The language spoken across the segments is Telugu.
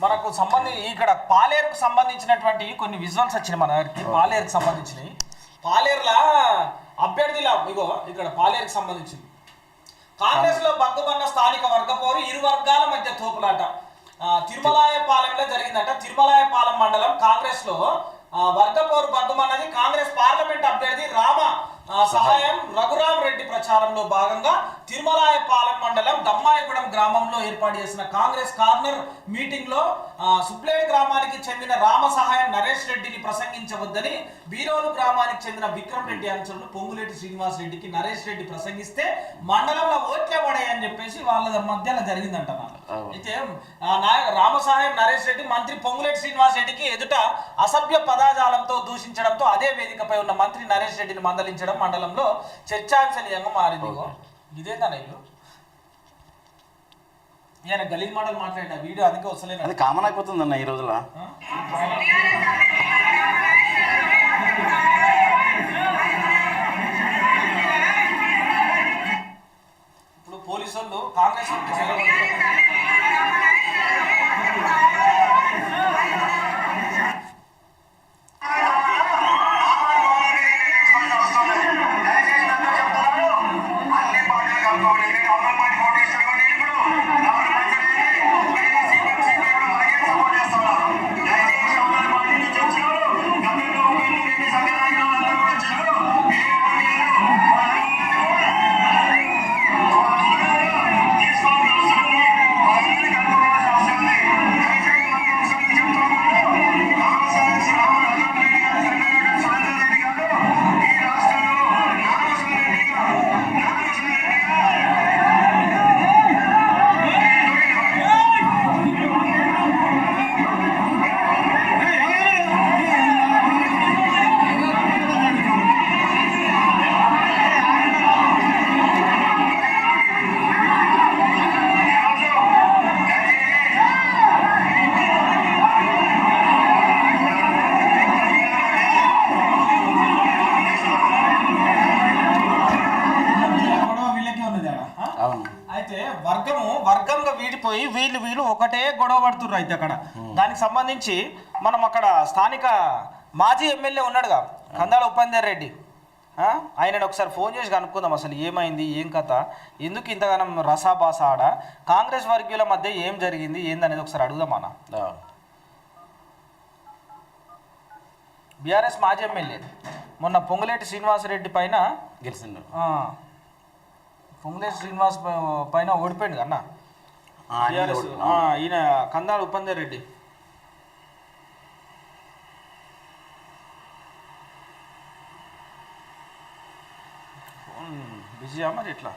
మనకు సంబంధించి ఇక్కడ పాలేరుకు సంబంధించినటువంటి కొన్ని విజువల్స్ వచ్చినాయి మన పాలేరుకు సంబంధించినవి. పాలేరులా అభ్యర్థిలా ఇగో ఇక్కడ పాలేరుకు సంబంధించింది. కాంగ్రెస్. లో బగ్గుమన్న స్థానిక వర్గ పోరు ఇరు వర్గాల మధ్య తోపులాట. తిరుమలాయపాలెంలో జరిగిందట. తిరుమలాయపాలెం మండలం కాంగ్రెస్లో వర్గ పోరు బగ్గుమన్నది కాంగ్రెస్ పార్లమెంట్ అభ్యర్థి రామ సహాయం రఘురాం రెడ్డి ప్రచారంలో భాగంగా తిరుమలాయపాలెం మండలం గ్రామంలో ఏర్పాటు చేసిన కాంగ్రెస్ కార్నర్ మీటింగ్లో సుప్లేడ్ గ్రామానికి చెందిన రామ సహాయం నరేష్ రెడ్డిని ప్రసంగించవద్దని బీరోలు గ్రామానికి చెందిన విక్రమ్ రెడ్డి అనుచరులు పొంగులేటి శ్రీనివాస్ రెడ్డికి నరేష్ రెడ్డి ప్రసంగిస్తే మండలంలో ఓట్లే పడాయని చెప్పేసి వాళ్ళ మధ్యలో జరిగిందంట అయితే రామ సహాయం నరేష్ రెడ్డి మంత్రి పొంగులేటి శ్రీనివాస్ రెడ్డికి ఎదుట అసభ్య పదాజాలంతో దూషించడంతో అదే వేదికపై ఉన్న మంత్రి నరేష్ రెడ్డిని మందలించడం మండలంలో చర్చాంశనీయంగా మారింది. ఇదేందన్న ఇల్లు? ఈయన గలీజ్ మాటలు మాట్లాడిన వీడియో అందుకే వస్తలేదు. అది కామన్ అయిపోతుంది అన్న ఈ రోజుల అయితే వర్గము వర్గంగా వీడిపోయి వీళ్ళు వీళ్ళు ఒకటే గొడవ పడుతుర్రు అయితే అక్కడ. దానికి సంబంధించి మనం అక్కడ స్థానిక మాజీ ఎమ్మెల్యే ఉన్నాడుగా కందాల ఉపేందర్ రెడ్డి. ఆ? ఆయనను ఒకసారి ఫోన్ చేసి కనుక్కుందాం అసలు ఏమైంది ఏం కథ? ఎందుకు ఇంతగానం రసాబాస ఆడ? కాంగ్రెస్ వర్గీయుల మధ్య ఏం జరిగింది ఏందనేది ఒకసారి అడుగుదాం అన్న. బీఆర్ఎస్ మాజీ ఎమ్మెల్యే. మొన్న పొంగులేటి శ్రీనివాసరెడ్డి పైన గెలిచిండు పొంగులేటి శ్రీనివాస్ పైన ఓడిపోయింది అన్న? ఈయన కందాల ఉపేందర్ రెడ్డి. ఫోన్ బిజీయా మరి ఎట్లా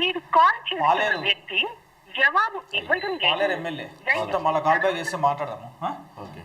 మీరు కాల్ పాలేరు. వ్యక్తి జవాబు ఇవ్వడం లేదు. ఎమ్మెల్యే. మళ్ళీ కాల్ బ్యాక్ చేస్తే మాట్లాడదాము. ఆ? ఓకే.